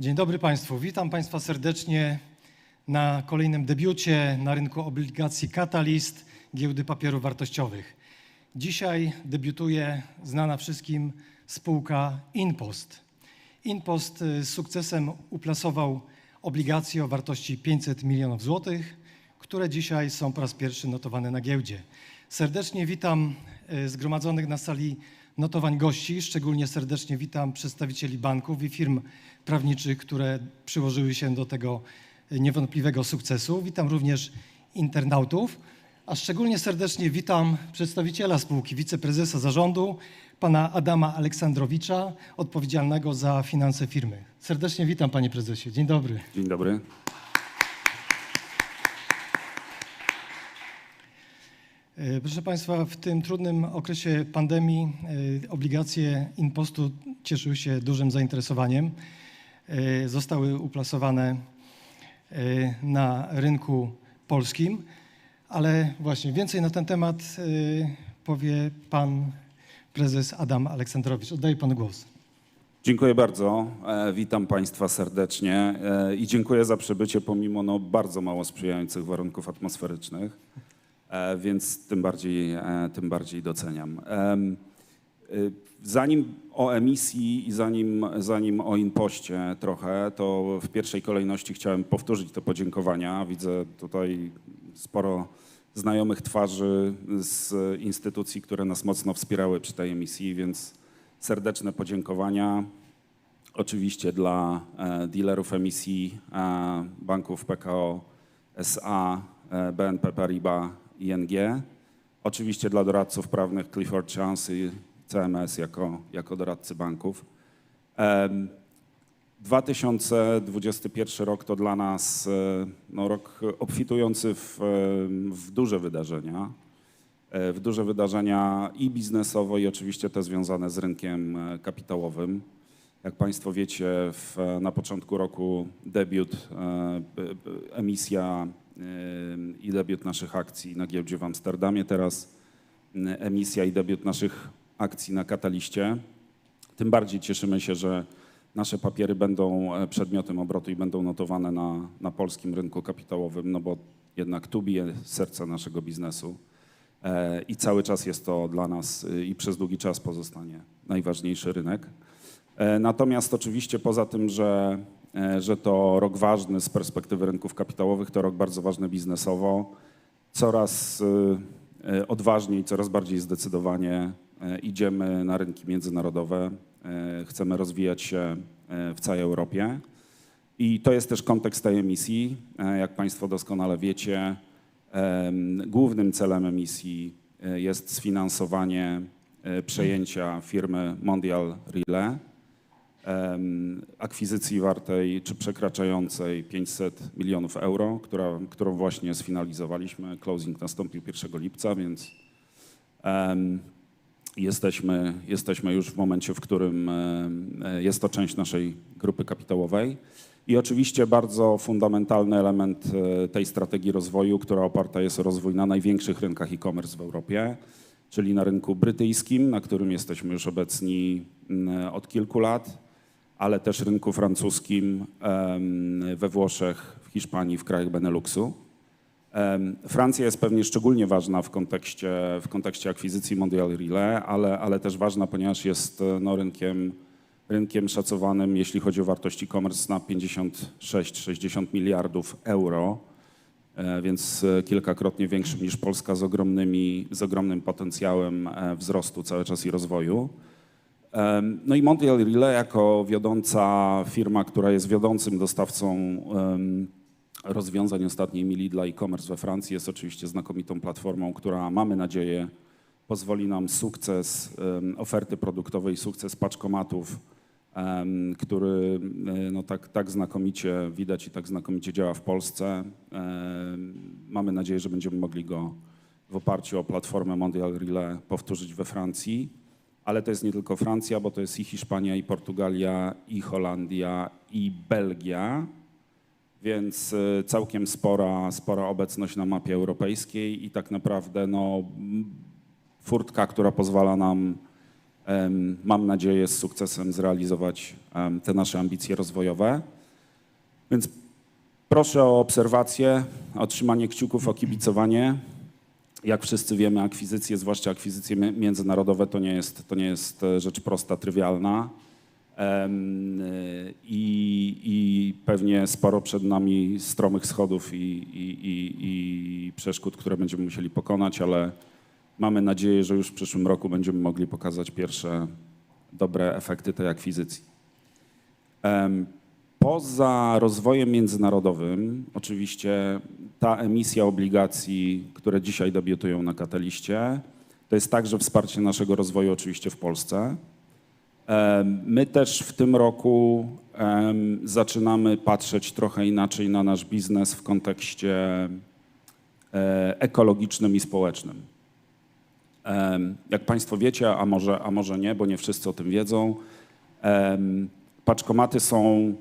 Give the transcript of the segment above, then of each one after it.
Dzień dobry Państwu. Witam Państwa serdecznie na kolejnym debiucie na rynku obligacji Catalyst Giełdy Papierów Wartościowych. Dzisiaj debiutuje znana wszystkim spółka Inpost. Inpost y, z sukcesem uplasował obligacje o wartości 500 milionów złotych, które dzisiaj są po raz pierwszy notowane na giełdzie. Serdecznie witam y, zgromadzonych na sali notowań gości. Szczególnie serdecznie witam przedstawicieli banków i firm prawniczych, które przyłożyły się do tego niewątpliwego sukcesu. Witam również internautów, a szczególnie serdecznie witam przedstawiciela spółki, wiceprezesa zarządu, pana Adama Aleksandrowicza, odpowiedzialnego za finanse firmy. Serdecznie witam, panie prezesie. Dzień dobry. Dzień dobry. Proszę Państwa, w tym trudnym okresie pandemii e, obligacje Inpostu cieszyły się dużym zainteresowaniem. E, Zostały uplasowane e, na rynku polskim, ale właśnie więcej na ten temat e, powie Pan Prezes Adam Aleksandrowicz. Oddaję Panu głos. Dziękuję bardzo. E, Witam Państwa serdecznie e, i dziękuję za przybycie pomimo no, bardzo mało sprzyjających warunków atmosferycznych, e, więc tym bardziej, e, tym bardziej doceniam. Y, Zanim o emisji i zanim, zanim o impoście trochę, to w pierwszej kolejności chciałem powtórzyć te podziękowania. Widzę tutaj sporo znajomych twarzy z instytucji, które nas mocno wspierały przy tej emisji, więc serdeczne podziękowania. Oczywiście dla e, dealerów emisji e, banków PKO SA, e, BNP Paribas, ING. Oczywiście dla doradców prawnych Clifford Chance i CMS jako, jako doradcy banków. Em, 2021 rok to dla nas e, no, rok obfitujący w, e, w duże wydarzenia. E, W duże wydarzenia i biznesowo, i oczywiście te związane z rynkiem kapitałowym. Jak Państwo wiecie, w, na początku roku debiut, emisja i debiut naszych akcji na giełdzie w Amsterdamie, teraz emisja i debiut naszych akcji na Kataliście. Tym bardziej cieszymy się, że nasze papiery będą e, przedmiotem obrotu i będą notowane na, na polskim rynku kapitałowym, no bo jednak tu bije serce naszego biznesu. E, I cały czas jest to dla nas y, i przez długi czas pozostanie najważniejszy rynek. E, Natomiast oczywiście poza tym, że, że to rok ważny z perspektywy rynków kapitałowych, to rok bardzo ważny biznesowo, coraz y, y, odważniej, coraz bardziej zdecydowanie e, idziemy na rynki międzynarodowe. E, Chcemy rozwijać się e, w całej Europie. I to jest też kontekst tej emisji. E, Jak Państwo doskonale wiecie, głównym celem emisji e, jest sfinansowanie e, przejęcia firmy Mondial Relay, akwizycji wartej czy przekraczającej 500 milionów euro, która, którą właśnie sfinalizowaliśmy. Closing nastąpił 1 lipca, więc jesteśmy, jesteśmy już w momencie, w którym jest to część naszej grupy kapitałowej. I oczywiście bardzo fundamentalny element e, tej strategii rozwoju, która oparta jest o rozwój na największych rynkach e-commerce w Europie, czyli na rynku brytyjskim, na którym jesteśmy już obecni od kilku lat, ale też rynku francuskim, we Włoszech, w Hiszpanii, w krajach Beneluxu. Francja jest pewnie szczególnie ważna w kontekście, w kontekście akwizycji Mondial Relay, ale, ale też ważna, ponieważ jest no, rynkiem, rynkiem szacowanym, jeśli chodzi o wartość e-commerce, na 56-60 miliardów euro, e, więc e, kilkakrotnie większym niż Polska z, ogromnymi, z ogromnym potencjałem e, wzrostu cały czas i rozwoju. No i Mondial Relay jako wiodąca firma, która jest wiodącym dostawcą rozwiązań ostatniej mili dla e-commerce we Francji jest oczywiście znakomitą platformą, która mamy nadzieję pozwoli nam sukces oferty produktowej, sukces paczkomatów, który e, no, tak, tak znakomicie widać i tak znakomicie działa w Polsce. Mamy nadzieję, że będziemy mogli go w oparciu o platformę Mondial Relay powtórzyć we Francji. Ale to jest nie tylko Francja, bo to jest i Hiszpania, i Portugalia, i Holandia, i Belgia więc y, całkiem spora, spora obecność na mapie europejskiej i tak naprawdę no, furtka, która pozwala nam mam nadzieję, z sukcesem zrealizować te nasze ambicje rozwojowe. Więc proszę o obserwację, o trzymanie kciuków, o kibicowanie. Jak wszyscy wiemy, akwizycje, zwłaszcza akwizycje mi- międzynarodowe, to nie jest, to nie jest e, rzecz prosta, trywialna. Y, I, I pewnie sporo przed nami stromych schodów i, i, i przeszkód, które będziemy musieli pokonać, ale mamy nadzieję, że już w przyszłym roku będziemy mogli pokazać pierwsze dobre efekty tej akwizycji. Poza rozwojem międzynarodowym, oczywiście ta emisja obligacji, które dzisiaj debiutują na Kataliście, to jest także wsparcie naszego rozwoju oczywiście w Polsce. My też w tym roku zaczynamy patrzeć trochę inaczej na nasz biznes w kontekście e, ekologicznym i społecznym. Jak Państwo wiecie, a może, a może nie, bo nie wszyscy o tym wiedzą, paczkomaty są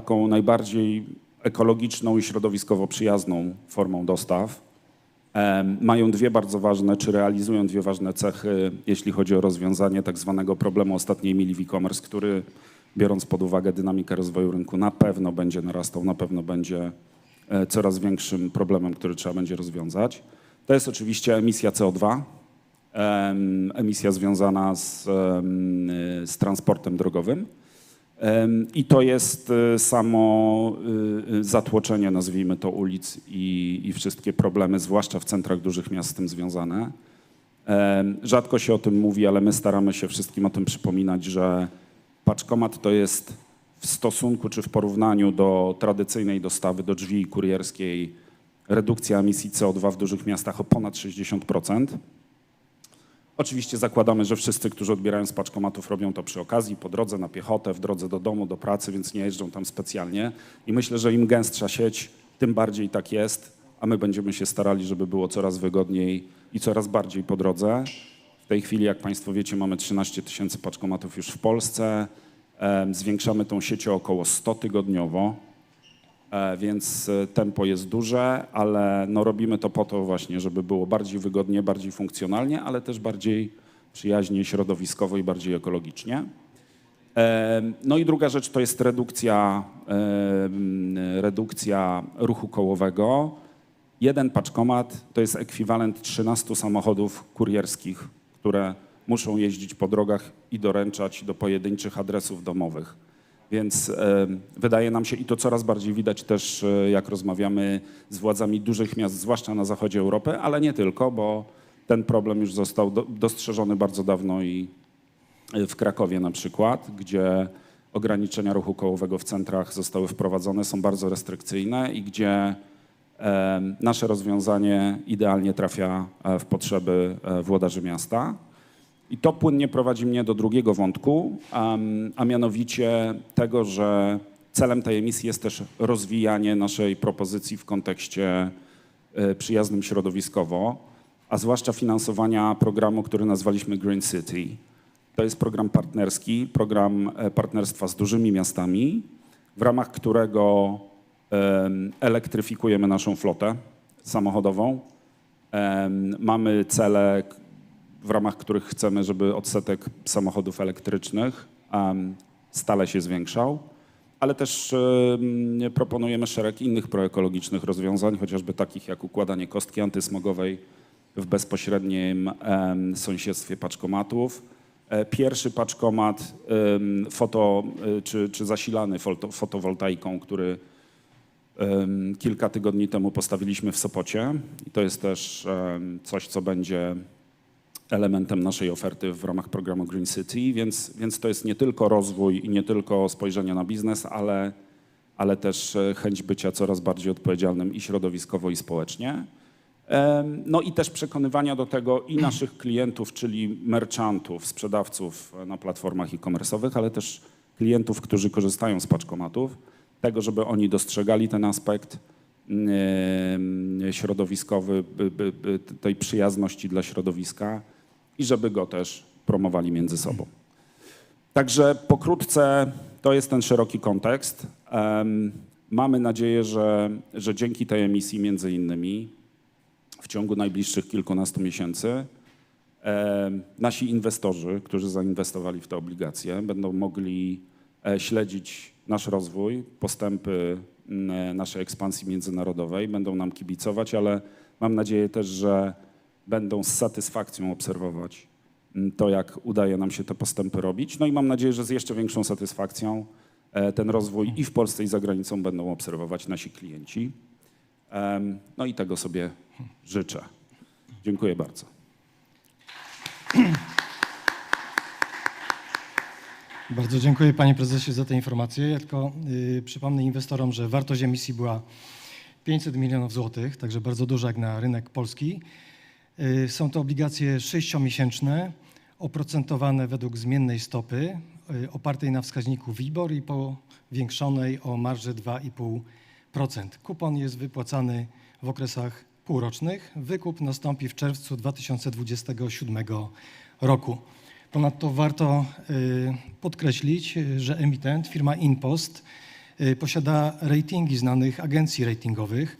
taką najbardziej ekologiczną i środowiskowo przyjazną formą dostaw. Mają dwie bardzo ważne, czy realizują dwie ważne cechy, jeśli chodzi o rozwiązanie tak zwanego problemu ostatniej mili w e-commerce, który biorąc pod uwagę dynamikę rozwoju rynku na pewno będzie narastał, na pewno będzie e, coraz większym problemem, który trzeba będzie rozwiązać. To jest oczywiście emisja CO2, em, emisja związana z, z transportem drogowym. I to jest y, samo y, y, zatłoczenie, nazwijmy to, ulic i, i wszystkie problemy, zwłaszcza w centrach dużych miast z tym związane. Rzadko się o tym mówi, ale my staramy się wszystkim o tym przypominać, że paczkomat to jest w stosunku czy w porównaniu do tradycyjnej dostawy, do drzwi kurierskiej, redukcja emisji CO2 w dużych miastach o ponad 60%. Oczywiście zakładamy, że wszyscy, którzy odbierają z paczkomatów, robią to przy okazji, po drodze na piechotę, w drodze do domu, do pracy, więc nie jeżdżą tam specjalnie. I myślę, że im gęstsza sieć, tym bardziej tak jest, a my będziemy się starali, żeby było coraz wygodniej i coraz bardziej po drodze. W tej chwili, jak Państwo wiecie, mamy 13 tysięcy paczkomatów już w Polsce. Zwiększamy tą sieć o około 100 tygodniowo. E, więc e, tempo jest duże, ale no robimy to po to właśnie, żeby było bardziej wygodnie, bardziej funkcjonalnie, ale też bardziej przyjaźnie środowiskowo i bardziej ekologicznie. E, No i druga rzecz to jest redukcja, redukcja ruchu kołowego. Jeden paczkomat to jest ekwiwalent 13 samochodów kurierskich, które muszą jeździć po drogach i doręczać do pojedynczych adresów domowych. Więc e, wydaje nam się, i to coraz bardziej widać też, e, jak rozmawiamy z władzami dużych miast, zwłaszcza na zachodzie Europy, ale nie tylko, bo ten problem już został do, dostrzeżony bardzo dawno i e, w Krakowie na przykład, gdzie ograniczenia ruchu kołowego w centrach zostały wprowadzone, są bardzo restrykcyjne i gdzie nasze rozwiązanie idealnie trafia w potrzeby włodarzy miasta. I to płynnie prowadzi mnie do drugiego wątku, am, a mianowicie tego, że celem tej emisji jest też rozwijanie naszej propozycji w kontekście e, przyjaznym środowiskowo, a zwłaszcza finansowania programu, który nazwaliśmy Green City. To jest program partnerski, program e, partnerstwa z dużymi miastami, w ramach którego em, elektryfikujemy naszą flotę samochodową. Mamy cele, w ramach których chcemy, żeby odsetek samochodów elektrycznych stale się zwiększał, ale też em, proponujemy szereg innych proekologicznych rozwiązań, chociażby takich jak układanie kostki antysmogowej w bezpośrednim sąsiedztwie paczkomatów. E, Pierwszy paczkomat foto, e, czy, czy zasilany foto, fotowoltaiką, który kilka tygodni temu postawiliśmy w Sopocie. I to jest też coś, co będzie elementem naszej oferty w ramach programu Green City, więc, więc to jest nie tylko rozwój i nie tylko spojrzenie na biznes, ale, ale też e, chęć bycia coraz bardziej odpowiedzialnym i środowiskowo, i społecznie. No i też przekonywania do tego i naszych klientów, czyli merchantów, sprzedawców na platformach e-commerce'owych, ale też klientów, którzy korzystają z paczkomatów, tego, żeby oni dostrzegali ten aspekt środowiskowy, tej przyjazności dla środowiska i żeby go też promowali między sobą. Także pokrótce to jest ten szeroki kontekst. Mamy nadzieję, że, że dzięki tej emisji między innymi w ciągu najbliższych kilkunastu miesięcy Nasi inwestorzy, którzy zainwestowali w te obligacje, będą mogli e, śledzić nasz rozwój, postępy e, naszej ekspansji międzynarodowej, będą nam kibicować, ale mam nadzieję też, że będą z satysfakcją obserwować m, to, jak udaje nam się te postępy robić. No i mam nadzieję, że z jeszcze większą satysfakcją e, ten rozwój i w Polsce, i za granicą będą obserwować nasi klienci. No i tego sobie życzę. Dziękuję bardzo. Bardzo dziękuję panie prezesie za te informacje. Ja tylko y, przypomnę inwestorom, że wartość emisji była 500 milionów złotych, także bardzo duża jak na rynek polski. Y, są to obligacje sześciomiesięczne, oprocentowane według zmiennej stopy, y, opartej na wskaźniku WIBOR i powiększonej o marżę 2,5%. Kupon jest wypłacany w okresach półrocznych. Wykup nastąpi w czerwcu 2027 roku. Ponadto warto y, podkreślić, że emitent, firma InPost, posiada ratingi znanych agencji ratingowych.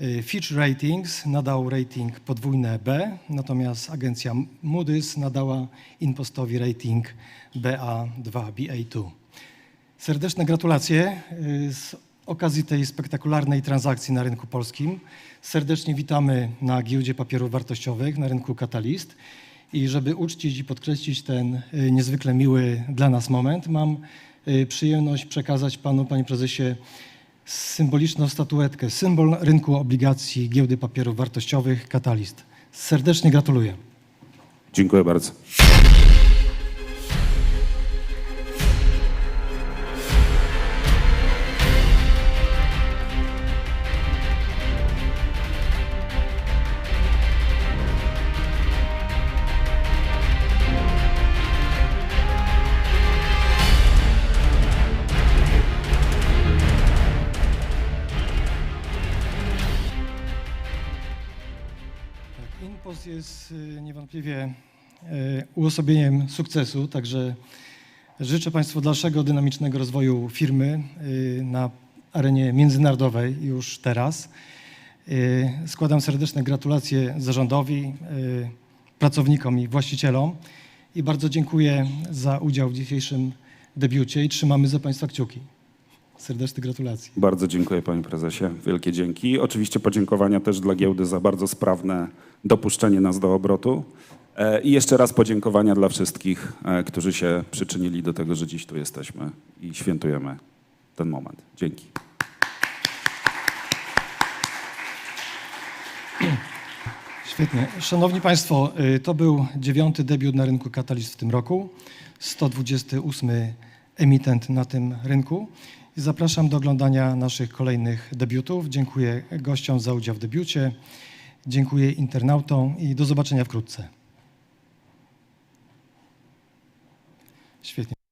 Y, Fitch Ratings nadał rating podwójne B, natomiast agencja Moody's nadała InPostowi rating BA2, BA2. Serdeczne gratulacje y, z okazji tej spektakularnej transakcji na rynku polskim. Serdecznie witamy na giełdzie papierów wartościowych na rynku Katalist. I żeby uczcić i podkreślić ten y, niezwykle miły dla nas moment, mam przyjemność przekazać panu, panie prezesie, symboliczną statuetkę, symbol rynku obligacji giełdy papierów wartościowych Katalist. Serdecznie gratuluję. Dziękuję bardzo. Niewątpliwie y, uosobieniem sukcesu, także życzę Państwu dalszego dynamicznego rozwoju firmy y, na arenie międzynarodowej już teraz. Y, Składam serdeczne gratulacje zarządowi, pracownikom i właścicielom i bardzo dziękuję za udział w dzisiejszym debiucie i trzymamy za Państwa kciuki. Serdeczne gratulacje. Bardzo dziękuję panie prezesie. Wielkie dzięki. Oczywiście podziękowania też dla giełdy za bardzo sprawne dopuszczenie nas do obrotu. E, I jeszcze raz podziękowania dla wszystkich, e, którzy się przyczynili do tego, że dziś tu jesteśmy i świętujemy ten moment. Dzięki. Świetnie. Szanowni Państwo, y, to był dziewiąty debiut na rynku Katalist w tym roku, 128 emitent na tym rynku. I zapraszam do oglądania naszych kolejnych debiutów. Dziękuję gościom za udział w debiucie, dziękuję internautom i do zobaczenia wkrótce. Świetnie.